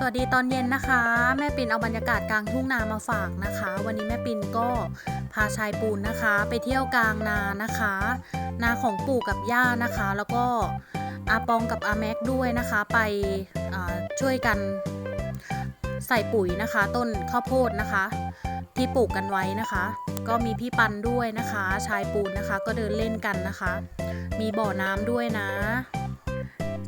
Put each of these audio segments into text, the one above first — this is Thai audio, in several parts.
สวัสดีตอนเย็นนะคะ แม่ปิ่นเอาบรรยากาศกลางทุ่งนามาฝากนะคะ วันนี้แม่ปิ่นก็พาชายปูนนะคะ ไปเที่ยวกลางนานะคะ นาของปู่กับย่านะคะ แล้วก็อาปองกับอาแม็กด้วยนะคะ ไปช่วยกันใส่ปุ๋ยนะคะ ต้นข้าวโพดนะคะ ที่ปลูกกันไว้นะคะ ก็มีพี่ปันด้วยนะคะ ชายปูนนะคะ ก็เดินเล่นกันนะคะ มีบ่อน้ำด้วยนะ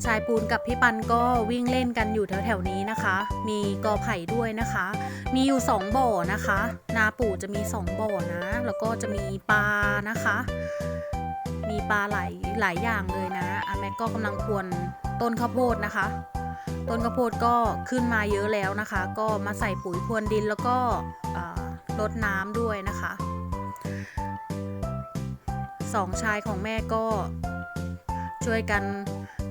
ชายปูนกับพี่ปันก็วิ่งเล่นกันอยู่แถวๆนี้นะคะ มีกอไผ่ด้วยนะคะ มีอยู่สองบ่อนะคะ นาปู่จะมีสองบ่อนะ แล้วก็จะมีปลานะคะ มีปลาหลายหลายอย่างเลยนะอาแม็กก็กำลังพรวนต้นข้าวโพดนะคะ ต้นข้าวโพดก็ขึ้นมาเยอะแล้วนะคะ ก็มาใส่ปุ๋ยพรวนดินแล้วก็อ่ารดน้ำด้วยนะคะสองชายของแม่ก็ช่วยกัน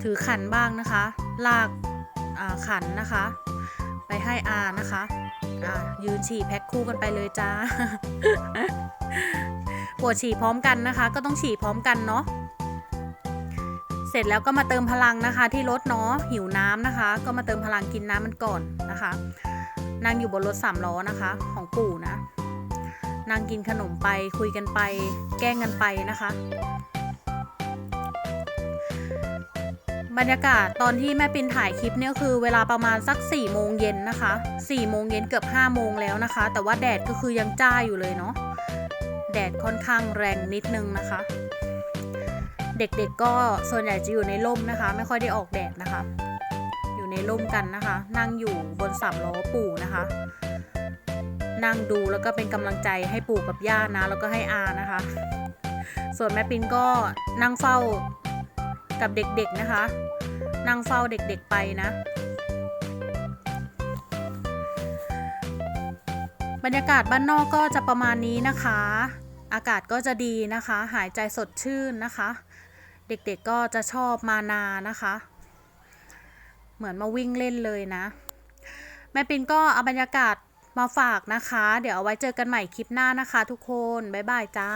ถือขันบ้างนะคะ ลากขันนะคะ ไปให้อานะคะยืนฉี่แพ็คคู่กันไปเลยจ้าปวดฉี่พร้อมกันนะคะ ก็ต้องฉี่พร้อมกันเนาะเสร็จแล้วก็มาเติมพลังนะคะ ที่รถเนาะหิวน้ำนะคะ ก็มาเติมพลังกินน้ำมันก่อนนะคะนั่งอยู่บนรถสามล้อนะคะ ของปู่นะนั่งกินขนมไปคุยกันไป แกล้งกันไปนะคะ บรรยากาศตอนที่แม่ปินถ่ายคลิปเนี่ยคือเวลาประมาณสัก4ี่โมงเย็นนะคะ4ี่โมงเย็นเกือบ5้าโมงแล้วนะคะ แต่ว่าแดดก็คือยังจ้าอยู่เลยเนาะแดดค่อนข้างแรงนิดนึงนะคะ เด็กๆก็ส่วนใหญ่จะอยู่ในร่มนะคะ ไม่ค่อยได้ออกแดดนะคะ อยู่ในร่มกันนะคะ นั่งอยู่บนสามล้อปู่นะคะ นั่งดูแล้วก็เป็นกำลังใจให้ปู่กับย่านะ แล้วก็ให้อานะคะ ส่วนแม่ปินก็นั่งเฝ้ากับเด็กๆนะคะ นั่งเฝ้าเด็กๆไปนะ บรรยากาศบ้านนอกก็จะประมาณนี้นะคะ อากาศก็จะดีนะคะ หายใจสดชื่นนะคะ เด็กๆก็จะชอบมานานะคะ เหมือนมาวิ่งเล่นเลยนะ แม่ปินก็เอาบรรยากาศมาฝากนะคะ เดี๋ยวเอาไว้เจอกันใหม่คลิปหน้านะคะทุกคน บ๊ายบายจ้า